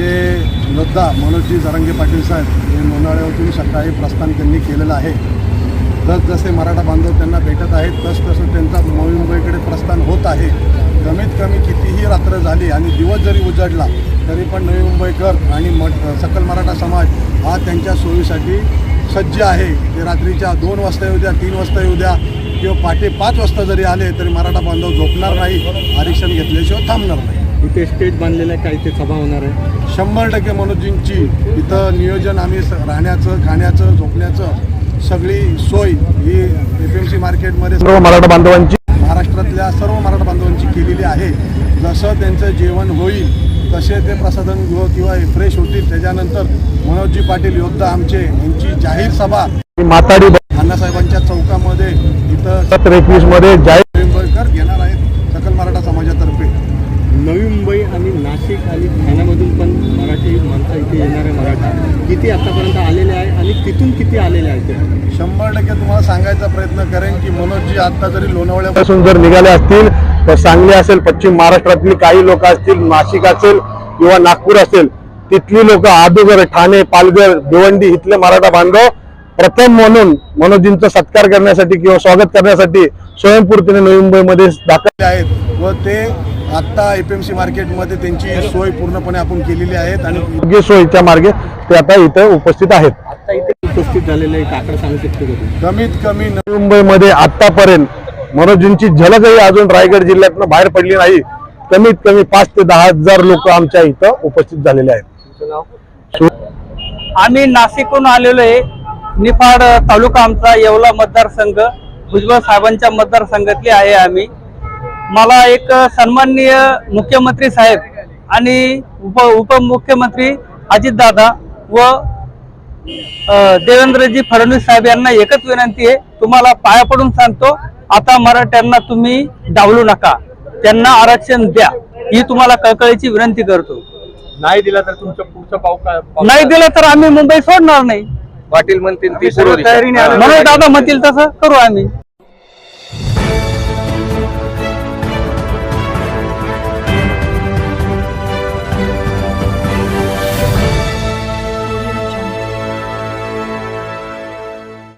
योद्धा मनोजी जरांगे पाटील साहेब हे लोणावळ्यातून सकाळी प्रस्थान त्यांनी केलेलं आहे. जस जसे मराठा बांधव त्यांना भेटत आहेत तस तसं त्यांचा नवी मुंबईकडे प्रस्थान होत आहे. कमीत कमी कितीही रात्र झाली आणि दिवस जरी उजडला तरी पण नवी मुंबईकर आणि म सकल मराठा समाज हा त्यांच्या सोयीसाठी सज्ज आहे. ते रात्रीच्या दोन वाजता येऊ द्या तीन वाजता येऊ द्या किंवा पहाटे पाच वाजता जरी आले तरी मराठा बांधव झोपणार नाही आरक्षण घेतल्याशिवाय थांबणार नाही. इथे स्टेज बांधलेलं आहे काय इथे सभा होणार आहे. शंभर टक्के मनोजींची इथं नियोजन आम्ही स- राहण्याचं खाण्याचं झोपण्याचं सगळी सोय ही एफ एम सी मार्केटमध्ये सर्व मराठा बांधवांची. महाराष्ट्रातल्या सर्व मराठा बांधवांची केलेली आहे. जसं त्यांचं जेवण होईल तसे ते प्रसाधन गृह किंवा फ्रेश होतील. त्याच्यानंतर मनोजजी पाटील योद्धा आमचे यांची जाहीर सभा. माताडी अण्णासाहेबांच्या चौकामध्ये इथं सत्र एकवीसमध्ये जाहीर किती आतापर्यंत आलेले आहे आणि तिथून किती आलेले आहेत ते? शंभर टक्के तुम्हाला सांगायचा प्रयत्न करेन की मनोजजी आता जरी लोणावळ्यापासून जर निघाले असतील तर सांगली असेल पश्चिम महाराष्ट्रातली काही लोक असतील नाशिक असेल किंवा नागपूर असेल तिथली लोक आदोगर ठाणे पालघर भिवंडी इथले मराठा बांधव प्रथम म्हणून मनोजींचा सत्कार करण्यासाठी किंवा स्वागत करण्यासाठी स्वयंपूर्तीने नवी मुंबईमध्ये दाखल आहेत व ते आता एफ एम सी मार्केटमध्ये त्यांची सोय पूर्णपणे आपण केलेली आहेत आणि योग्य सोयीच्या मार्गे ते आता इथं उपस्थित आहेत. आता इथे उपस्थित झालेले सांगू शकतो? कमीत कमी नवी मुंबईमध्ये आतापर्यंत मनोजींची झलकही अजून रायगड जिल्ह्यातनं बाहेर पडली नाही. कमीत कमी पाच ते दहा हजार लोक आमच्या इथं उपस्थित झालेले आहेत. आम्ही नाशिकहून आलेलो आहे. निफाड तालुका आमचा येवला मतदारसंघ भुजबळ साहेबांच्या मतदारसंघातले आहे आम्ही. मला एक सन्माननीय मुख्यमंत्री साहेब आणि उप उपमुख्यमंत्री अजितदादा व देवेंद्रजी फडणवीस साहेब यांना एकच विनंती आहे. तुम्हाला पाया पडून सांगतो आता मराठ्यांना तुम्ही डावलू नका. त्यांना आरक्षण द्या. ही तुम्हाला कळकळीची विनंती करतो. नाही दिला तर तुमचं पुढचं पाव काय? नाही दिलं तर आम्ही मुंबई सोडणार नाही. पाटील म्हणतील ती म्हणून दादा म्हणतील तसं करू आम्ही.